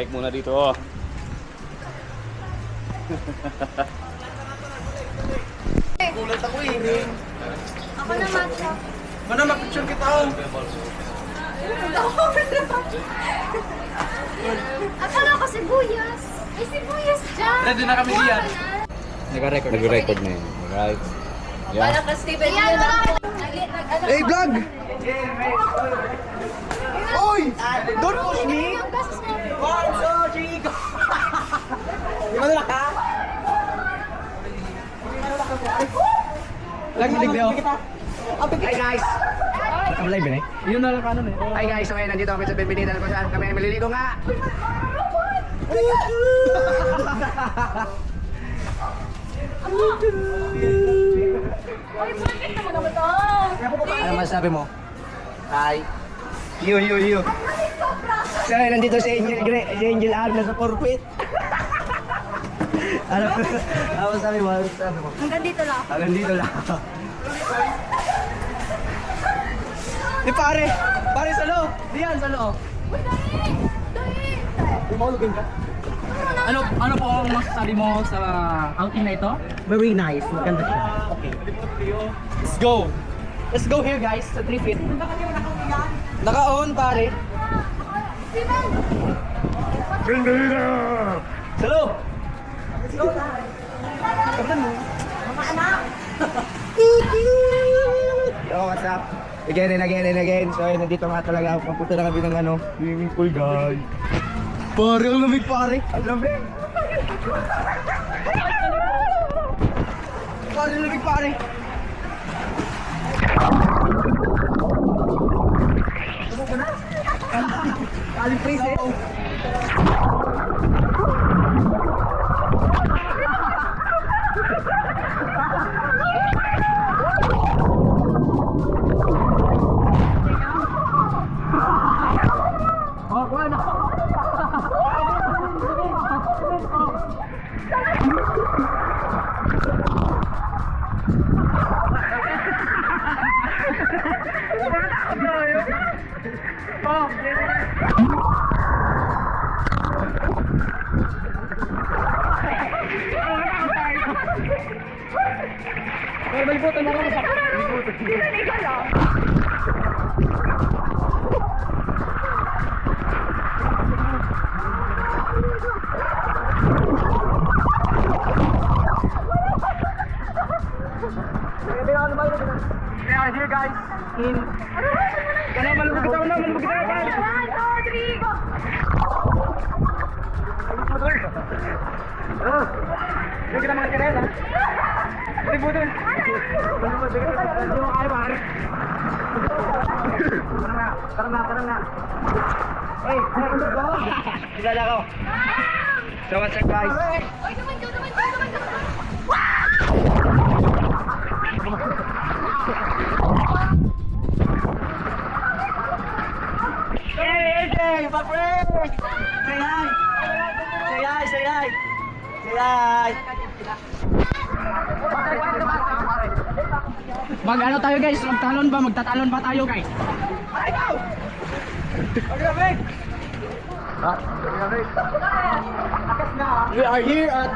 mic muna dito. Oh. Gulat ako eh. Ako naman siya. Mana mag-picture kita oh. Akala ko sibuyas. Ay, sibuyas dyan. Ready na kami diyan. Nag-record. Nag-record na yun. Right. Yeah. ka Steven na lang. Nag-ano Hey vlog! Oy! Don't push me! One, two, three, go! Di ba nalak ka? Lagi ligli oh. Hi guys! Ang live eh? Yun na lang kanon eh. Hi guys, so ngayon nandito kami sa Benvenida kung saan kami maliligo nga. Ay, bakit naman naman to? Ano masasabi mo? Hi. You, you, you. So, nandito si Angel, Gre si Angel Arna sa forfeit. ano, ano masasabi mo? Ano masasabi mo? Hanggang dito lang. Hanggang dito lang. Eh pare! Pare sa loob! Diyan sa loob! Uy, dali! Dali! Umahulugin ka? Ano ano po ang masasabi mo sa outing na ito? Very nice. Maganda siya. Okay. Let's go! Let's go here guys sa 3 feet. Naka-on pare. Steven! Sa loob! Let's go na! Kapatan mo. Mga anak! Yo, what's up? Again and again and again. So, ayun, nandito nga talaga. Papunta na kami ng ano, swimming pool, guys. Pare, ang lamig, pare. Ang lamig. Pare, ang lamig, pare. Please, eh. Oh, yeah. Kaling freeze eh. Kaya here guys, in... Kana malubog kita na, malubog kita na. One, two, three, go! Ah, kita mga tirel ha. Hindi mo kaya pare. Tara na, tara na, tara na. What's up guys? Hey, AJ, my friend! Say hi! Say hi, say hi! Say hi! Mag ano tayo guys? Magtalon ba? Magtatalon ba tayo guys? We are here at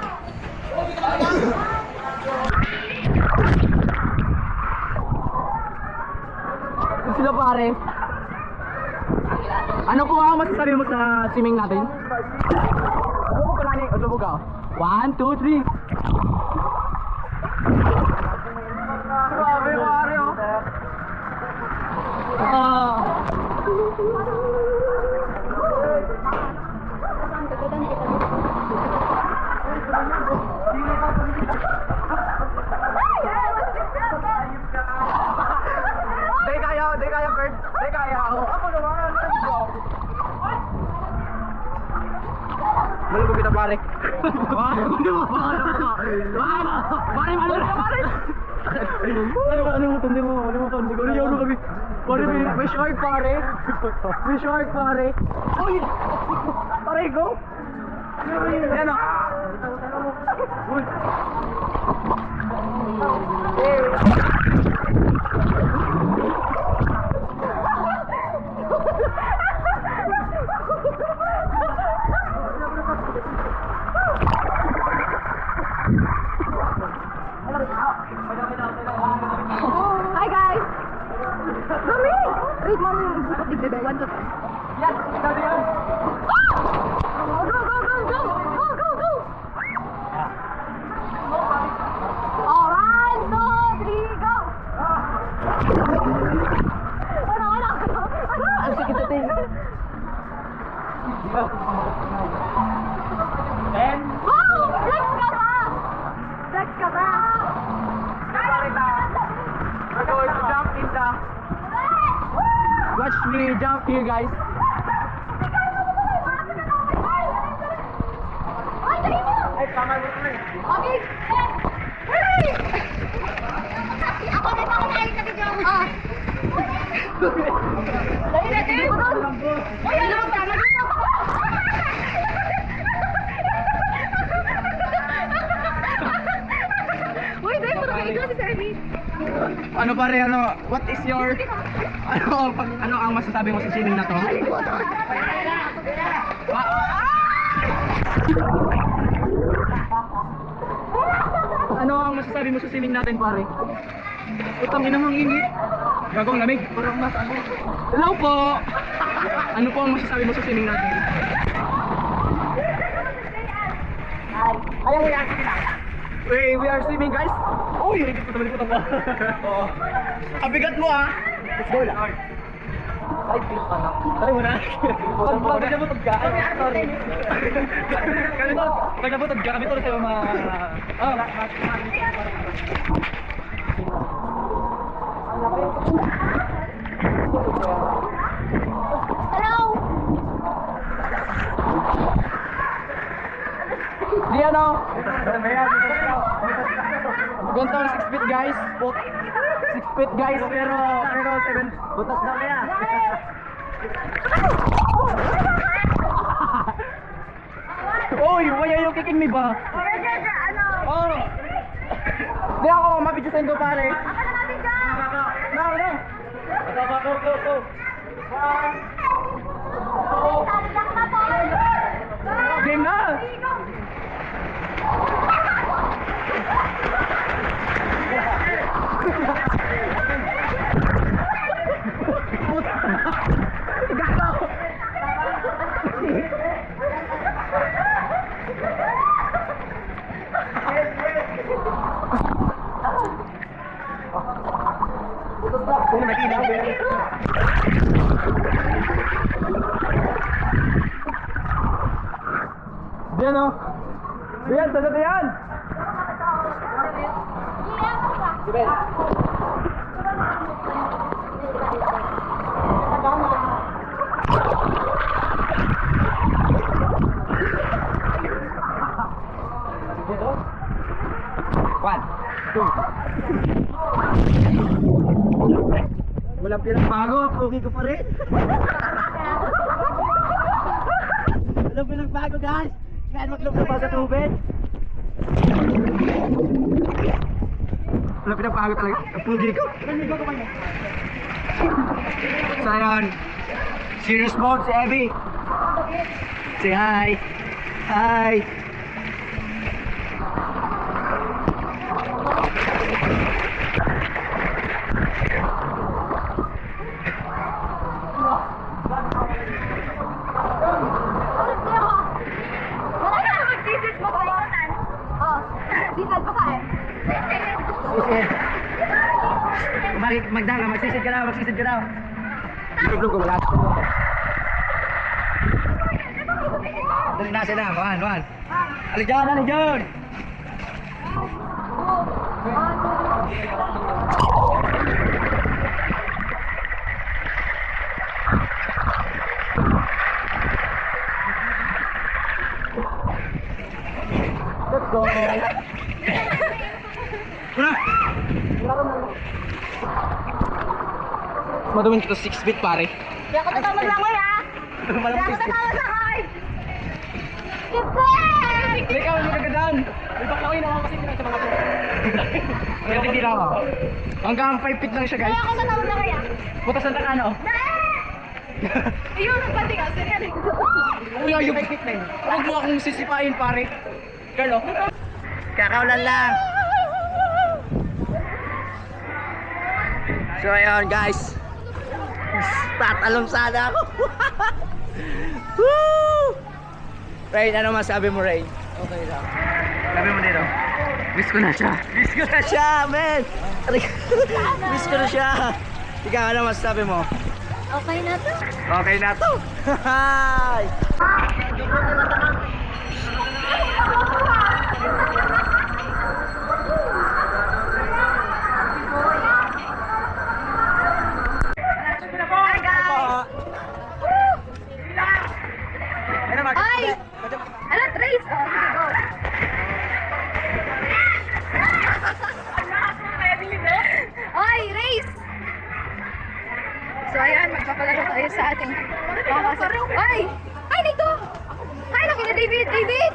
Sila pare. Ano po ang masasabi mo sa swimming natin? Lubog ka nani, lubog ka. One, two, three. Grabe pare oh. Ah. Di kaya, di kaya Kurt. Di kaya ako. Ako naman. Let's go. Malubog kita pare. Pare, ano na pare? Ano? Ano mo? Tandi mo. Ano mo? Tandi ko. Ano kami? Pare, may, may shark pare. May shark pare. Uy! Pare, go! Yan o. Uy! mau ikut di Dewan tuh. Ya, kita lihat. Here guys. Ay, mo! Tama mo. Okay. Ako na ako na video. Ah. Na, doon. Uy, ano mo tama dito? Uy, dali mo. Ikaw si Service. Ano pare, ano, what is your, ano, pag, ano ang masasabi mo sa swimming na to? Ano ang masasabi mo sa swimming natin pare? Utang ina mong init. Gagong lamig. Parang mas ano. Hello po! Ano po ang masasabi mo sa swimming natin? Ayaw mo yan. Wait, we are swimming guys. Oh, yung ko naman ko tama. Oo. Abigat mo ah. Let's go lang. Ay, pa na. Try mo na. Pag pag nabutog ka, ay, sorry. Pag nabutog ka, kami to sa mga... Oh, Hello! di ano? Ganito ang 6 feet guys. 6 feet guys, pero, pero 7... Butas na kaya. Oy, are you kicking me ba? Oh! Di ako, mabidyosan ko pare. Ako na ka! No, no. Go, go, go, go. Game na! Diyan. Diyan, sa dati yan. One, two. Walang pinagbago. Pogi ko pa rin. Walang pinagbago, guys. Kaya maglublob ako sa tubig. Wala pinapago talaga. Ang pugi ko. So, ayun. Serious mode si Abby. Say hi. Hi. One, one. Ali dyan, ali dyan. Let's go. Maduming ito 6 feet pare. Hindi ako tatawa lang ko ya. Hindi ako sa card. Ikaw, ano kagadan? May bakla ko yun ako kasi pinag sa mga to. Kaya lang ako. Hanggang 5 feet lang siya Kaya guys. ako tatawa lang kaya. Butas ng takano. Ayun, ang pati ka. Sige, Uy, ayun. Huwag mo akong sisipain pare. Carlo. Kakaulan lang. So ayun guys. Tatalong sana ako. Woo! Rain, ano masabi mo Rain? Okay lang. Sabi mo dito. Miss ko na siya. Miss ko na siya, man! Miss ko na siya. Ikaw, ano masasabi mo? Okay na to. Okay na to. Hi! So ayan, magpapalaro tayo sa ating makakasal. Ay! Ay, nito! Ay, laki David! David!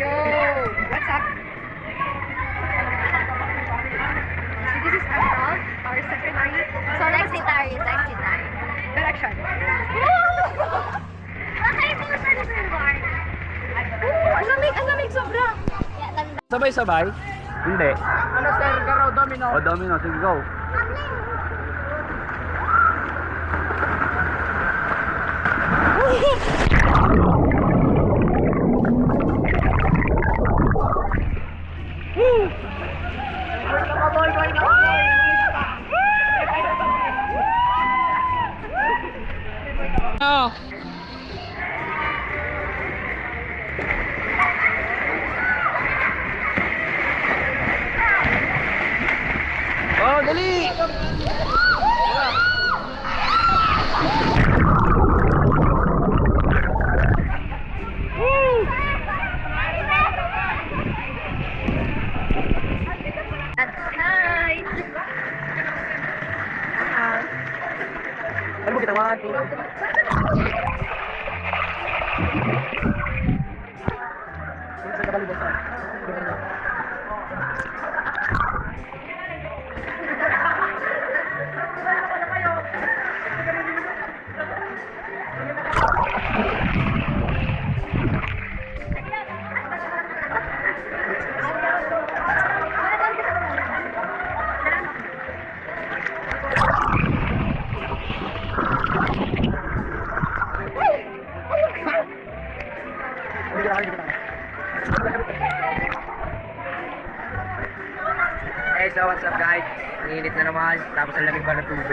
Yo! What's up? So this is April, our secretary. So next si Tari, next si Tari. Direction. Ang lamig, ang lamig sobra. Sabay-sabay. Hindi. Ano sir, garo, domino. O, domino. Sige, go. Oh. Dali! Hi! Ano mo kita? One, two. Hey,